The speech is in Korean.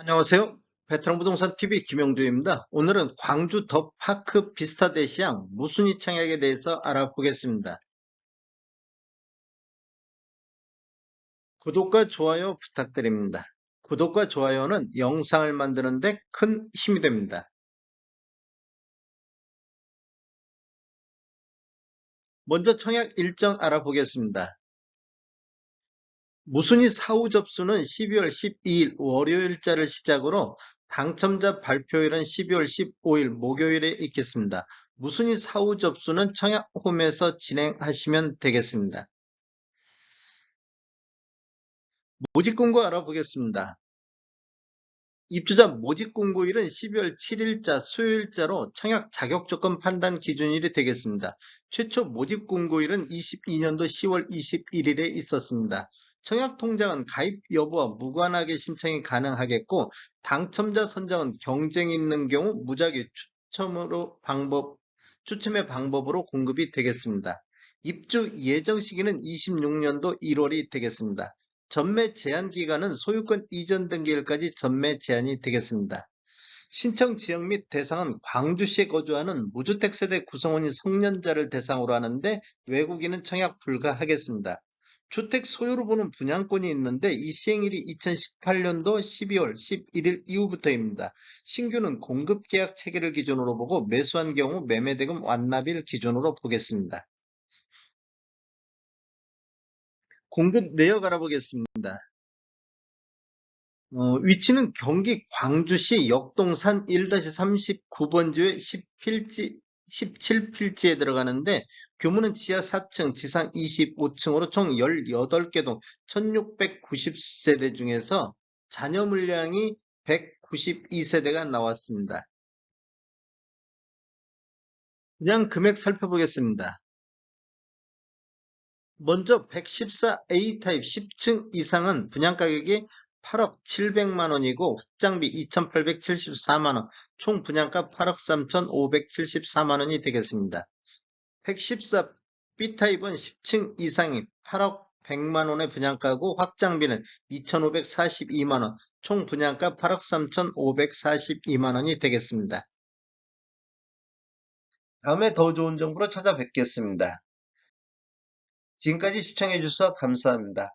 안녕하세요. 베트남 부동산 TV 김영주입니다. 오늘은 광주 더 파크 비스타 대시양 무순이 청약에 대해서 알아보겠습니다. 구독과 좋아요 부탁드립니다. 구독과 좋아요는 영상을 만드는데 큰 힘이 됩니다. 먼저 청약 일정 알아보겠습니다. 무순이 사후 접수는 12월 12일 월요일자를 시작으로 당첨자 발표일은 12월 15일 목요일에 있겠습니다. 무순이 사후 접수는 청약홈에서 진행하시면 되겠습니다. 모집 공고 알아보겠습니다. 입주자 모집 공고일은 12월 7일자 수요일자로 청약 자격 조건 판단 기준일이 되겠습니다. 최초 모집 공고일은 22년도 10월 21일에 있었습니다. 청약 통장은 가입 여부와 무관하게 신청이 가능하겠고 당첨자 선정은 경쟁 있는 경우 무작위 추첨으로 방법 추첨의 방법으로 공급이 되겠습니다. 입주 예정 시기는 26년도 1월이 되겠습니다. 전매 제한 기간은 소유권 이전 등기일까지 전매 제한이 되겠습니다. 신청 지역 및 대상은 광주시에 거주하는 무주택 세대 구성원인 성년자를 대상으로 하는데 외국인은 청약 불가하겠습니다. 주택 소유로 보는 분양권이 있는데 이 시행일이 2018년도 12월 11일 이후부터입니다. 신규는 공급 계약 체계를 기준으로 보고 매수한 경우 매매대금 완납일 기준으로 보겠습니다. 공급 내역 알아보겠습니다. 어, 위치는 경기 광주시 역동산 1-39번지의 10필지, 17필지에 들어가는데 규모는 지하 4층, 지상 25층으로 총 18개 동 1690세대 중에서 자녀 물량이 192세대가 나왔습니다. 그냥 금액 살펴보겠습니다. 먼저 114A 타입 10층 이상은 분양가격이 8억 7백만 원이고 확장비 2,874만 원, 총 분양가 8억 3,574만 원이 되겠습니다. 114 B타입은 10층 이상이 8억 100만 원의 분양가고 확장비는 2,542만 원, 총 분양가 8억 3,542만 원이 되겠습니다. 다음에 더 좋은 정보로 찾아뵙겠습니다. 지금까지 시청해주셔서 감사합니다.